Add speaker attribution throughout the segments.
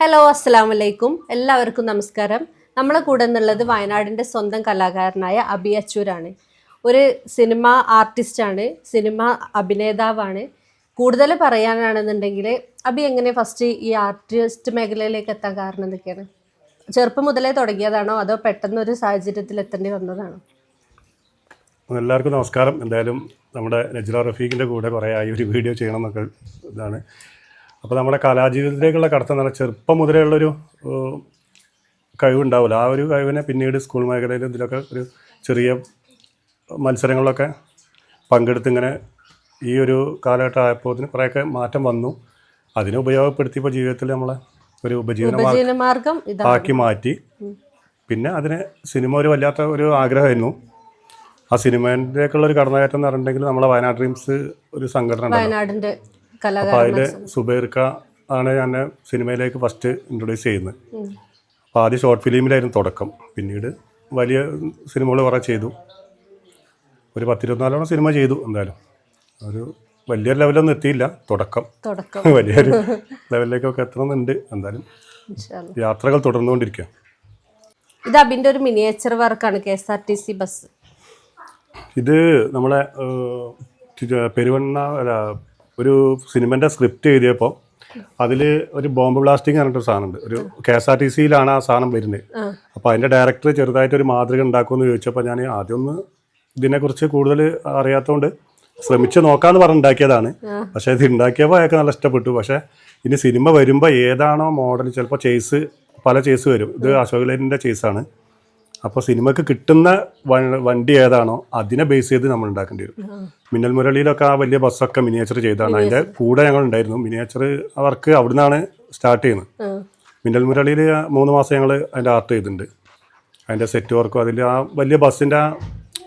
Speaker 1: Hello അസ്സാം വലൈക്കും എല്ലാവർക്കും നമസ്കാരം. നമ്മളെ കൂടെ എന്നുള്ളത് വയനാടിന്റെ സ്വന്തം കലാകാരനായ അബി അച്ചൂരാണ്. ഒരു സിനിമ ആർട്ടിസ്റ്റാണ് സിനിമ അഭിനേതാവാണ്. കൂടുതൽ പറയാനാണെന്നുണ്ടെങ്കിൽ അബി എങ്ങനെ ഫസ്റ്റ് ഈ ആർട്ടിസ്റ്റ് മേഖലയിലേക്ക് എത്താൻ കാരണം എന്തൊക്കെയാണ്? ചെറുപ്പം മുതലേ തുടങ്ങിയതാണോ? അതോ പെട്ടെന്ന് ഒരു സാഹചര്യത്തിൽ എത്തേണ്ടി വന്നതാണോ?
Speaker 2: എല്ലാവർക്കും നമസ്കാരം. എന്തായാലും നമ്മുടെ നജ്ല റഫീഖിന്റെ കൂടെ കുറേ ആയി ഒരു വീഡിയോ ചെയ്യണം എന്നൊക്കെ ഇതാണ്. അപ്പോൾ നമ്മുടെ കലാജീവിതത്തിലേക്കുള്ള കടത്തം എന്ന് പറഞ്ഞാൽ ചെറുപ്പം മുതലേ ഉള്ളൊരു ഏഹ്, കഴിവുണ്ടാവില്ല ആ ഒരു കഴിവിനെ പിന്നീട് സ്കൂൾ മേഖലയിലും ഇതിലൊക്കെ ഒരു ചെറിയ മത്സരങ്ങളിലൊക്കെ പങ്കെടുത്ത് ഇങ്ങനെ ഈ ഒരു കാലഘട്ടം ആയപ്പോൾ ഇതിന് കുറേയൊക്കെ മാറ്റം വന്നു. അതിനെ ഉപയോഗപ്പെടുത്തി ഇപ്പോൾ ജീവിതത്തിൽ നമ്മളെ ഒരു ഉപജീവന
Speaker 1: മാർഗം
Speaker 2: ആക്കി മാറ്റി. പിന്നെ അതിന് സിനിമ ഒരു വല്ലാത്ത ഒരു ആഗ്രഹമായിരുന്നു. ആ സിനിമയിലേക്കുള്ള ഒരു കടന്നുകയറ്റം എന്ന് പറഞ്ഞിട്ടുണ്ടെങ്കിൽ നമ്മളെ വയനാട് ഡ്രീംസ് ഒരു സംഘടന അപ്പോൾ അതിൽ സുബൈർക്ക ആണ് ഞാൻ സിനിമയിലേക്ക് ഫസ്റ്റ് ഇൻട്രൊഡ്യൂസ് ചെയ്യുന്നത്. അപ്പോൾ ആദ്യം ഷോർട്ട് ഫിലിമിലായിരുന്നു തുടക്കം. പിന്നീട് വലിയ സിനിമകൾ കുറേ ചെയ്തു. ഒരു പത്തിരുപത്തിനാലോളം സിനിമ ചെയ്തു എന്തായാലും. ഒരു വലിയ ലെവലൊന്നും എത്തിയില്ല തുടക്കം.
Speaker 1: തുടക്കം.
Speaker 2: വലിയൊരു ലെവലിലേക്കൊക്കെ എത്തണമെന്നുണ്ട് എന്തായാലും. യാത്രകൾ തുടർന്നുകൊണ്ടിരിക്കുക
Speaker 1: ഇത് അബിന്റെ ഒരു മിനിയേച്ചർ വർക്കാണ് K S R T C bus.
Speaker 2: ഇത് നമ്മളെ പെരുവണ്ണ ഒരു സിനിമന്റെ സ്ക്രിപ്റ്റ് എഴുതിയപ്പോൾ അതിൽ ഒരു ബോംബ് ബ്ലാസ്റ്റിംഗ് പറഞ്ഞിട്ടൊരു സാധനമുണ്ട്. ഒരു കെ എസ് ആർ ടി സിയിലാണ് ആ സാധനം വരുന്നത് അപ്പോൾ അതിന്റെ ഡയറക്ടർ ചെറുതായിട്ട് ഒരു മാതൃക ഉണ്ടാക്കുമെന്ന് ചോദിച്ചപ്പോൾ ഞാൻ ആദ്യം ഒന്ന് ഇതിനെക്കുറിച്ച് കൂടുതൽ അറിയാത്തതുകൊണ്ട് ശ്രമിച്ചു നോക്കാമെന്ന് പറഞ്ഞുണ്ടാക്കിയതാണ്. പക്ഷേ ഇത് ഉണ്ടാക്കിയപ്പോൾ അയാൾക്ക് നല്ല ഇഷ്ടപ്പെട്ടു. പക്ഷേ ഇനി സിനിമ വരുമ്പോൾ ഏതാണോ മോഡൽ ചിലപ്പോൾ ചേസ് പല ചേസ് വരും. ഇത് അശോക് ലൈനിന്റെ ചേസാണ് അപ്പോൾ സിനിമക്ക് കിട്ടുന്ന വ- വണ്ടി ഏതാണോ അതിനെ ബേസ് ചെയ്ത് നമ്മൾ ഉണ്ടാക്കേണ്ടി വരും. മിന്നൽ മുരളിയിലൊക്കെ ആ വലിയ ബസ്സൊക്കെ മിനിയേച്ചർ ചെയ്താണ്. അതിന്റെ കൂടെ ഞങ്ങൾ ഉണ്ടായിരുന്നു. മിനിയേച്ചർ വർക്ക് അവിടുന്നാണ് സ്റ്റാർട്ട് ചെയ്യുന്നത്. മിന്നൽ മുരളിയിൽ മൂന്ന് മാസം ഞങ്ങൾ അതിന്റെ ആർട്ട് ചെയ്തിട്ടുണ്ട്. അതിന്റെ സെറ്റ് വർക്കും അതിൽ ആ വലിയ ബസ്സിന്റെ ആ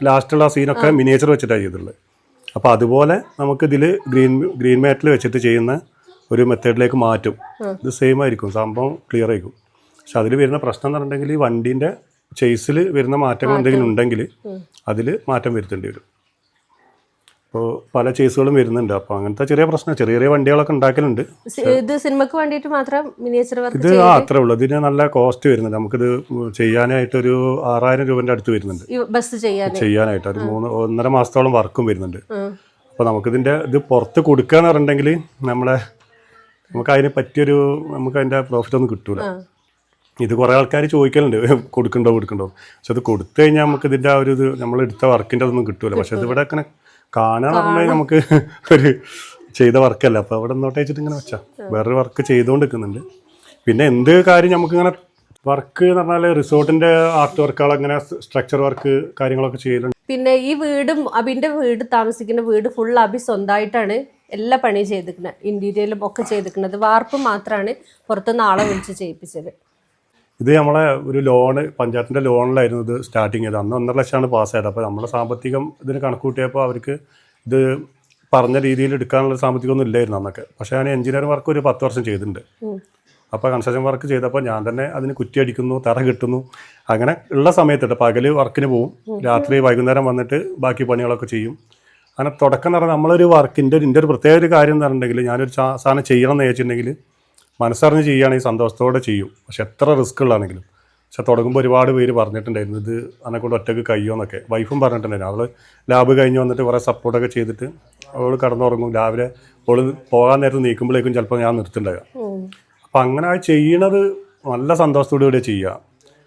Speaker 2: ലാസ്റ്റുള്ള സീനൊക്കെ മിനിയേച്ചർ വെച്ചിട്ടാണ് ചെയ്തിട്ടുള്ളത്. അപ്പോൾ അതുപോലെ നമുക്കിതിൽ ഗ്രീൻ ഗ്രീൻ മാറ്റിൽ വെച്ചിട്ട് ചെയ്യുന്ന ഒരു മെത്തേഡിലേക്ക് മാറ്റും. ഇത് സെയിം ആയിരിക്കും. സംഭവം ക്ലിയർ ആയിരിക്കും. പക്ഷെ അതിൽ വരുന്ന പ്രശ്നം എന്ന് പറഞ്ഞിട്ടുണ്ടെങ്കിൽ ഈ വണ്ടീന്റെ ചേസിൽ വരുന്ന മാറ്റങ്ങൾ എന്തെങ്കിലും ഉണ്ടെങ്കിൽ അതിൽ മാറ്റം വരുത്തേണ്ടി വരും. അപ്പോൾ പല ചേസുകളും വരുന്നുണ്ട്. അപ്പോൾ അങ്ങനത്തെ ചെറിയ പ്രശ്നം ചെറിയ ചെറിയ വണ്ടികളൊക്കെ ഉണ്ടാക്കലുണ്ട്.
Speaker 1: ഇത് സിനിമക്ക് വേണ്ടിയിട്ട് മാത്രം മിനിയേച്ചർ വർക്ക്
Speaker 2: ഇത് ആ അത്രേ ഉള്ളൂ. ഇതിന് നല്ല കോസ്റ്റ് വരുന്നുണ്ട്. നമുക്കിത് ചെയ്യാനായിട്ട് ഒരു ആറായിരം രൂപന്റെ അടുത്ത് വരുന്നുണ്ട്.
Speaker 1: ബസ് ചെയ്യാൻ
Speaker 2: ചെയ്യാനായിട്ട് ഒരു മൂന്ന് ഒന്നര മാസത്തോളം വർക്കും വരുന്നുണ്ട്. അപ്പോൾ നമുക്കിതിന്റെ ഇത് പുറത്ത് കൊടുക്കുക എന്ന് പറഞ്ഞിട്ടുണ്ടെങ്കിൽ നമ്മളെ നമുക്ക് അതിന് പറ്റിയൊരു നമുക്ക് അതിന്റെ പ്രോഫിറ്റ് ഒന്നും കിട്ടൂല. ഇത് കുറേ ആൾക്കാർ ചോദിക്കലുണ്ട്. കൊടുക്കണ്ടോ കൊടുക്കണ്ടോ? പക്ഷെ അത് കൊടുത്തു കഴിഞ്ഞാൽ നമുക്ക് ഇതിന്റെ ആ ഒരു ഇത് നമ്മൾ എടുത്ത വർക്കിന്റെ അതൊന്നും കിട്ടൂല. പക്ഷെ ഇതിവിടെ ഇങ്ങനെ കാണാൻ പറഞ്ഞാൽ നമുക്ക് ഒരു ചെയ്ത വർക്കല്ല. അപ്പോൾ അവിടെ നിന്നോട്ട് വെച്ചിട്ട് ഇങ്ങനെ വെച്ചാൽ വേറൊരു വർക്ക് ചെയ്തുകൊണ്ട് നിൽക്കുന്നുണ്ട് പിന്നെ എന്ത് കാര്യം നമുക്കിങ്ങനെ വർക്ക് എന്ന് പറഞ്ഞാൽ റിസോർട്ടിന്റെ ആർട്ട് വർക്കുകൾ അങ്ങനെ സ്ട്രക്ചർ വർക്ക് കാര്യങ്ങളൊക്കെ ചെയ്യലുണ്ട്.
Speaker 1: പിന്നെ ഈ വീടും അബിന്റെ വീട് താമസിക്കുന്ന വീട് ഫുൾ അബി സ്വന്തമായിട്ടാണ് എല്ലാ പണിയും ചെയ്തിരിക്കുന്നത് ഇന്റീരിയലും ഒക്കെ ചെയ്തിരിക്കുന്നത്. വാർപ്പ് മാത്രമാണ് പുറത്തുനിന്ന് ആളെ വിളിച്ച് ചെയ്യിപ്പിച്ചത്.
Speaker 2: ഇത് നമ്മളെ ഒരു ലോണ് പഞ്ചായത്തിന്റെ ലോണിലായിരുന്നു ഇത് സ്റ്റാർട്ടിങ് ചെയ്തത്. അന്ന് ഒന്നര ലക്ഷമാണ് പാസ്സായത് അപ്പോൾ നമ്മുടെ സാമ്പത്തികം ഇതിന് കണക്ക് കൂട്ടിയപ്പോൾ അവർക്ക് ഇത് പറഞ്ഞ രീതിയിൽ എടുക്കാനുള്ള സാമ്പത്തികമൊന്നും ഇല്ലായിരുന്നു അന്നൊക്കെ. പക്ഷേ ഞാൻ എഞ്ചിനീയറിംഗ് വർക്ക് ഒരു പത്ത് വർഷം ചെയ്തിട്ടുണ്ട്. അപ്പോൾ കൺസ്ട്രക്ഷൻ വർക്ക് ചെയ്തപ്പോൾ ഞാൻ തന്നെ അതിന് കുറ്റിയടിക്കുന്നു തറ കിട്ടുന്നു. അങ്ങനെ ഉള്ള സമയത്തുണ്ട് പകൽ വർക്കിന് പോവും. രാത്രി വൈകുന്നേരം വന്നിട്ട് ബാക്കി പണികളൊക്കെ ചെയ്യും. അങ്ങനെ തുടക്കം എന്ന് പറഞ്ഞാൽ നമ്മളൊരു വർക്കിന്റെ ഇതിന്റെ ഒരു പ്രത്യേക ഒരു കാര്യം എന്ന് പറഞ്ഞിട്ടുണ്ടെങ്കിൽ ഞാനൊരു സാധനം ചെയ്യണം എന്ന് വെച്ചിട്ടുണ്ടെങ്കിൽ മനസ്സറിഞ്ഞ് ചെയ്യുകയാണെങ്കിൽ സന്തോഷത്തോടെ ചെയ്യും. പക്ഷെ എത്ര റിസ്ക് ഉള്ളതാണെങ്കിലും. പക്ഷെ തുടങ്ങുമ്പോൾ ഒരുപാട് പേര് പറഞ്ഞിട്ടുണ്ടായിരുന്നു ഇത് അന്നെക്കൊണ്ട് ഒറ്റയ്ക്ക് കഴിയുമെന്നൊക്കെ വൈഫും പറഞ്ഞിട്ടുണ്ടായിരുന്നു. അവൾ ലാബ് കഴിഞ്ഞ് വന്നിട്ട് കുറേ സപ്പോർട്ടൊക്കെ ചെയ്തിട്ട് അവൾ കടന്നുറങ്ങും. രാവിലെ അവൾ പോകാൻ നേരത്ത് നീക്കുമ്പോഴേക്കും ചിലപ്പോൾ ഞാൻ നിർത്തുണ്ടാകുക അപ്പം അങ്ങനെ ആ ചെയ്യണത് നല്ല സന്തോഷത്തോടു കൂടി ചെയ്യുക.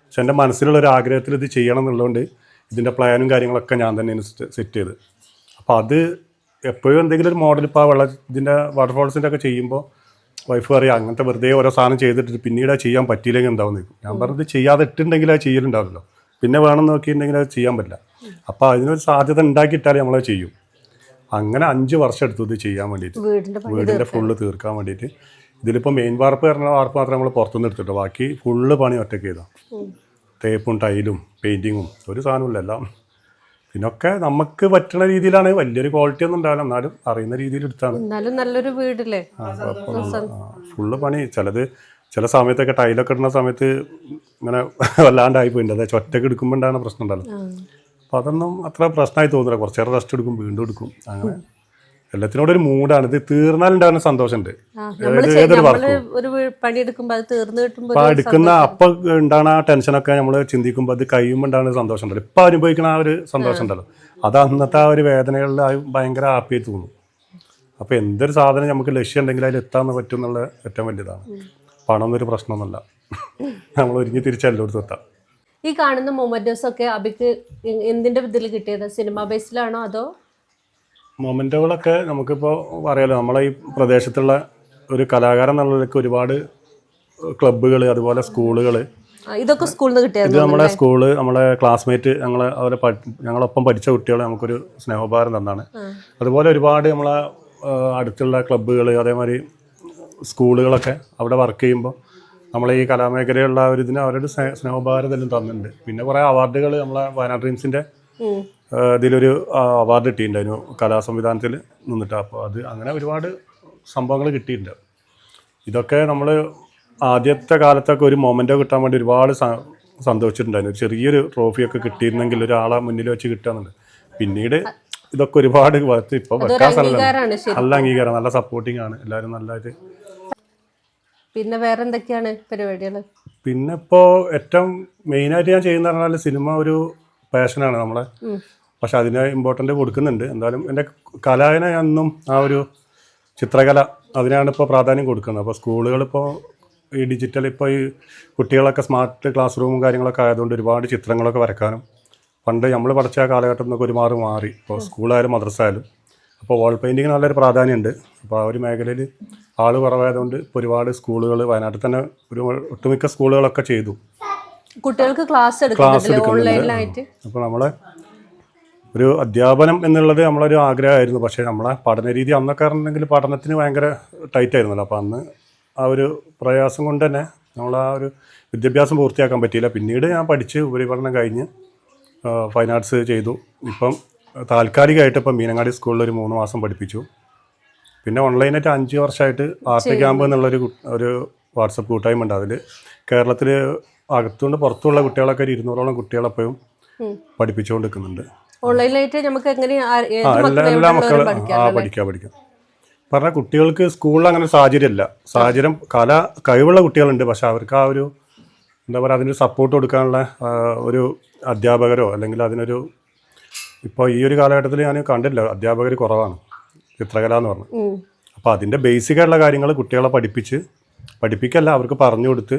Speaker 2: പക്ഷെ എന്റെ മനസ്സിലുള്ള ഒരു ആഗ്രഹത്തിൽ ഇത് ചെയ്യണം എന്നുള്ളതുകൊണ്ട് ഇതിന്റെ പ്ലാനും കാര്യങ്ങളൊക്കെ ഞാൻ തന്നെ സെറ്റ് ചെയ്ത് അപ്പോൾ അത് എപ്പോഴും എന്തെങ്കിലും ഒരു മോഡൽ ഇപ്പോൾ ആ വെള്ള ഇതിന്റെ വാട്ടർഫോൾസിന്റെ ഒക്കെ ചെയ്യുമ്പോൾ വൈഫ് പറയാം അങ്ങനത്തെ വെറുതെ ഓരോ സാധനം ചെയ്തിട്ട് പിന്നീട് ചെയ്യാൻ പറ്റിയില്ലെങ്കിൽ എന്താവും? നിൽക്കും ഞാൻ പറഞ്ഞത് ചെയ്യാതെ ഇട്ടുണ്ടെങ്കിൽ അത് ചെയ്യലുണ്ടാവില്ലല്ലോ. പിന്നെ വേണം നോക്കിയിട്ടുണ്ടെങ്കിൽ അത് ചെയ്യാൻ പറ്റില്ല. അപ്പോൾ അതിനൊരു സാധ്യത ഉണ്ടാക്കിയിട്ടാൽ നമ്മളത് ചെയ്യും. അങ്ങനെ അഞ്ച് വർഷം എടുത്തു ഇത് ചെയ്യാൻ വേണ്ടിയിട്ട്.
Speaker 1: വീടിന്റെ
Speaker 2: ഫുള്ള് തീർക്കാൻ. വേണ്ടിയിട്ട്. ഇതിലിപ്പോൾ മെയിൻ വാർപ്പ് പറഞ്ഞ വാർപ്പ് മാത്രമേ നമ്മൾ പുറത്തുനിന്ന് എടുത്തിട്ടു. ബാക്കി ഫുള്ള് പണി ഒറ്റയ്ക്ക് ചെയ്താൽ തേപ്പും ടൈലും പെയിന്റിങ്ങും ഒരു സാധനമില്ല എല്ലാം പിന്നൊക്കെ നമുക്ക് പറ്റുന്ന രീതിയിലാണ്. വലിയൊരു ക്വാളിറ്റി ഒന്നും ഉണ്ടാവില്ല. എന്നാലും അറിയുന്ന രീതിയിൽ എടുത്താണ്.
Speaker 1: എന്നാലും നല്ലൊരു വീടല്ലേ?
Speaker 2: ഫുള്ള് പണി. ചിലത് ചില സമയത്തൊക്കെ ടൈലൊക്കെ ഇടുന്ന സമയത്ത് ഇങ്ങനെ വല്ലാണ്ടായി പോയിട്ടുണ്ട് അതായത് ഒറ്റയ്ക്ക് എടുക്കുമ്പോൾ ഉണ്ടാകുന്ന പ്രശ്നം ഉണ്ടല്ലോ. അപ്പൊ അതൊന്നും അത്ര പ്രശ്നമായി തോന്നില്ല കുറച്ചേറെ റെസ്റ്റ് എടുക്കും വീണ്ടും എടുക്കും. അങ്ങനെ എല്ലാത്തിനോടും ഒരു മൂഡാണ്. ഇത് തീർന്നാലുണ്ടാകുന്ന സന്തോഷമുണ്ട്.
Speaker 1: ആ, നമ്മൾ
Speaker 2: ഏത് ഏതൊരു വർക്ക്. അപ്പൊ എടുക്കുന്ന. അപ്പൊ ഉണ്ടാകുന്ന ആ ടെൻഷനൊക്കെ നമ്മൾ ചിന്തിക്കുമ്പോൾ അത് കഴിയുമ്പോൾ ഉണ്ടാകുന്ന സന്തോഷം ഉണ്ടല്ലോ ഇപ്പൊ അനുഭവിക്കുന്ന ആ ഒരു സന്തോഷം ഉണ്ടല്ലോ. അത് അന്നത്തെ ആ ഒരു വേദനകളിൽ ആ ഭയങ്കര ഹാപ്പി തോന്നും. അപ്പൊ എന്തൊരു സാധനം നമുക്ക് ലക്ഷ്യം ഉണ്ടെങ്കിൽ അതിൽ എത്താൻ പറ്റും എന്നുള്ള ഏറ്റവും വലിയതാണ് പണം എന്നൊരു പ്രശ്നമൊന്നുമല്ല. നമ്മൾ ഒരുങ്ങി തിരിച്ച് എല്ലായിടത്തും എത്താം.
Speaker 1: ഈ കാണുന്ന മൊമെന്റോസ് ഒക്കെ അബിക്ക് എന്തിന്റെ ഇതിൽ കിട്ടിയത്? സിനിമ ബേസിലാണോ അതോ
Speaker 2: മൊമെന്റുകളൊക്കെ നമുക്കിപ്പോൾ അറിയാലോ. നമ്മളെ ഈ പ്രദേശത്തുള്ള ഒരു കലാകാരൻ എന്നുള്ളവർക്ക് ഒരുപാട് ക്ലബ്ബുകൾ അതുപോലെ സ്കൂളുകൾ
Speaker 1: ഇതൊക്കെ സ്കൂളിൽ നിന്ന്
Speaker 2: ഇത്
Speaker 1: കിട്ടിയത്
Speaker 2: നമ്മളെ സ്കൂൾ നമ്മളെ ക്ലാസ്മേറ്റ് ഞങ്ങളെ അവരെ ഞങ്ങളൊപ്പം പഠിച്ച കുട്ടികളെ നമുക്കൊരു സ്നേഹോപകാരം തന്നാണ്. അതുപോലെ ഒരുപാട് നമ്മളെ അടുത്തുള്ള ക്ലബ്ബുകൾ അതേമാതിരി സ്കൂളുകളൊക്കെ അവിടെ വർക്ക് ചെയ്യുമ്പോൾ നമ്മളെ ഈ കലാമേഖലയുള്ള ഒരു ഇതിന് അവരുടെ സ്നേഹോപകാരം തന്നെ തന്നിട്ടുണ്ട്. പിന്നെ കുറേ അവാർഡുകൾ നമ്മളെ വയനാട് ഡ്രീംസിന്റെ ഇതിലൊരു അവാർഡ് കിട്ടിയിട്ടുണ്ടായിരുന്നു കലാ സംവിധാനത്തിൽ നിന്നിട്ട്. അപ്പോൾ അത് അങ്ങനെ ഒരുപാട് സംഭവങ്ങൾ കിട്ടിയിട്ടുണ്ട്. ഇതൊക്കെ നമ്മൾ ആദ്യത്തെ കാലത്തൊക്കെ ഒരു മൊമെന്റോ കിട്ടാൻ വേണ്ടി ഒരുപാട് സന്തോഷിച്ചിട്ടുണ്ടായിരുന്നു. ചെറിയൊരു ട്രോഫിയൊക്കെ കിട്ടിയിരുന്നെങ്കിൽ ഒരാളെ മുന്നിൽ വെച്ച് കിട്ടാന്നുണ്ട് പിന്നീട് ഇതൊക്കെ ഒരുപാട് ഇപ്പൊ വെക്കാൻ
Speaker 1: അംഗീകാരമാണ്
Speaker 2: നല്ല അംഗീകാരം നല്ല സപ്പോർട്ടിംഗ് ആണ്. എല്ലാവരും നല്ലതായിട്ട്
Speaker 1: പിന്നെ വേറെ എന്തൊക്കെയാണ് പരിപാടികൾ
Speaker 2: പിന്നെ ഇപ്പോൾ ഏറ്റവും മെയിനായിട്ട് ഞാൻ ചെയ്യുന്ന പറഞ്ഞാൽ സിനിമ ഒരു പാഷനാണ് നമ്മളെ പക്ഷെ അതിന് ഇമ്പോർട്ടന്റ് കൊടുക്കുന്നുണ്ട്. എന്തായാലും എന്റെ കലാവിനെ അന്നും ആ ഒരു ചിത്രകല അതിനാണ് ഇപ്പോൾ പ്രാധാന്യം കൊടുക്കുന്നത്. അപ്പോൾ സ്കൂളുകളിപ്പോൾ ഈ ഡിജിറ്റൽ ഇപ്പോൾ ഈ കുട്ടികളൊക്കെ സ്മാർട്ട് ക്ലാസ് റൂമും കാര്യങ്ങളൊക്കെ ആയതുകൊണ്ട് ഒരുപാട് ചിത്രങ്ങളൊക്കെ വരക്കാനും പണ്ട് നമ്മൾ പഠിച്ച ആ കാലഘട്ടം നിന്നൊക്കെ ഒരുപാട് മാറി. ഇപ്പോൾ സ്കൂളായാലും മദ്രസ ആയാലും അപ്പോൾ വാൾ പെയിന്റിങ് നല്ലൊരു പ്രാധാന്യമുണ്ട്. അപ്പോൾ ആ ഒരു മേഖലയിൽ ആൾ കുറവായതുകൊണ്ട് ഇപ്പോൾ ഒരുപാട് സ്കൂളുകൾ വയനാട്ടിൽ തന്നെ ഒരു ഒട്ടുമിക്ക സ്കൂളുകളൊക്കെ ചെയ്തു.
Speaker 1: കുട്ടികൾക്ക് ക്ലാസ്
Speaker 2: ക്ലാസ് എടുക്കുന്നുണ്ട്. അപ്പോൾ നമ്മളെ ഒരു അധ്യാപനം എന്നുള്ളത് നമ്മളൊരു ആഗ്രഹമായിരുന്നു. പക്ഷേ നമ്മളെ പഠന രീതി അന്നൊക്കെ പറഞ്ഞിട്ടുണ്ടെങ്കിൽ പഠനത്തിന് ഭയങ്കര ടൈറ്റ് ആയിരുന്നല്ലോ. അപ്പോൾ അന്ന് ആ ഒരു പ്രയാസം കൊണ്ട് തന്നെ നമ്മൾ ആ ഒരു വിദ്യാഭ്യാസം പൂർത്തിയാക്കാൻ പറ്റിയില്ല. പിന്നീട് ഞാൻ പഠിച്ച് ഉപരിപഠനം കഴിഞ്ഞ് ഫൈൻ ആർട്സ് ചെയ്തു. ഇപ്പം താൽക്കാലികമായിട്ട് ഇപ്പം മീനങ്ങാടി സ്കൂളിൽ ഒരു മൂന്ന് മാസം പഠിപ്പിച്ചു. പിന്നെ ഓൺലൈനായിട്ട് അഞ്ച് വർഷമായിട്ട് ആർട്ട് ക്യാമ്പ് എന്നുള്ളൊരു ഒരു വാട്സപ്പ് കൂട്ടായ്മ ഉണ്ട് അതിൽ കേരളത്തിൽ അകത്തുകൊണ്ട് പുറത്തുള്ള കുട്ടികളൊക്കെ ഒരു ഇരുന്നൂറോളം കുട്ടികളെപ്പോഴും പഠിപ്പിച്ചുകൊണ്ട്
Speaker 1: ഓൺലൈനിലായിട്ട് നമുക്ക് എങ്ങനെ
Speaker 2: എല്ലാ
Speaker 1: മക്കളെ പഠിക്കാം
Speaker 2: ആ പഠിക്കാം പഠിക്കാം. പറഞ്ഞ കുട്ടികൾക്ക് സ്കൂളിൽ അങ്ങനെ സാഹചര്യമില്ല. സാഹചര്യം കല കഴിവുള്ള കുട്ടികളുണ്ട്. പക്ഷെ അവർക്ക് ആ ഒരു എന്താ പറയുക അതിനൊരു സപ്പോർട്ട് കൊടുക്കാനുള്ള ഒരു അധ്യാപകരോ അല്ലെങ്കിൽ അതിനൊരു ഇപ്പോൾ ഈ ഒരു കാലഘട്ടത്തിൽ ഞാൻ കണ്ടില്ല. അധ്യാപകർ കുറവാണ്. ചിത്രകല എന്ന് പറഞ്ഞു. അപ്പോൾ അതിന്റെ ബേസിക് ആയിട്ടുള്ള കാര്യങ്ങൾ കുട്ടികളെ പഠിപ്പിച്ച് പഠിപ്പിക്കല്ല അവർക്ക് പറഞ്ഞു കൊടുത്ത്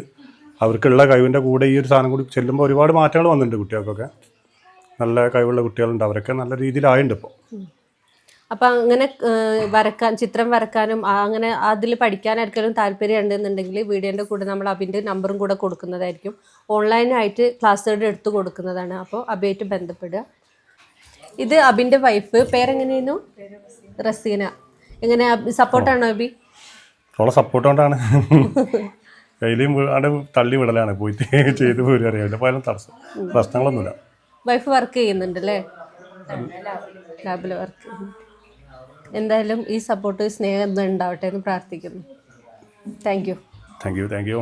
Speaker 2: അവർക്കുള്ള കഴിവിന്റെ കൂടെ ഈ ഒരു സാധനം കൂടി ചെല്ലുമ്പോൾ ഒരുപാട് മാറ്റങ്ങൾ വന്നിട്ടുണ്ട് കുട്ടികൾക്കൊക്കെ. നല്ല കഴിവുള്ള കുട്ടികളുണ്ട്. അവരൊക്കെ നല്ല രീതിയിലായുണ്ട് ഇപ്പോൾ
Speaker 1: അപ്പം അങ്ങനെ വരക്കാൻ ചിത്രം വരക്കാനും അങ്ങനെ അതിൽ പഠിക്കാനായിരിക്കും താല്പര്യം ഉണ്ടെന്നുണ്ടെങ്കിൽ വീഡിയോന്റെ കൂടെ നമ്മൾ അബിന്റെ നമ്പറും കൂടെ കൊടുക്കുന്നതായിരിക്കും. ഓൺലൈനായിട്ട് ക്ലാസ്സുകൾ എടുത്തു കൊടുക്കുന്നതാണ്. അപ്പോൾ അബിയായിട്ട് ബന്ധപ്പെടുക. ഇത് അബിന്റെ വൈഫ്. പേരെങ്ങനെയായിരുന്നു? റസീന. എങ്ങനെ സപ്പോർട്ടാണോ അബി?
Speaker 2: അവളെ സപ്പോർട്ട് കൊണ്ടാണ് കയ്യിലും തള്ളി വിടലാണ്. പോയിട്ട് ചെയ്ത് പോരും അറിയാം. പോയാലും തടസ്സം പ്രശ്നങ്ങളൊന്നുമില്ല.
Speaker 1: വൈഫ് വർക്ക് ചെയ്യുന്നുണ്ടല്ലേ ലാബിൽ വർക്ക് എന്തായാലും ഈ സപ്പോർട്ട് സ്നേഹം ഉണ്ടാവട്ടെ എന്ന് പ്രാർത്ഥിക്കുന്നു. Thank you
Speaker 2: thank you thank you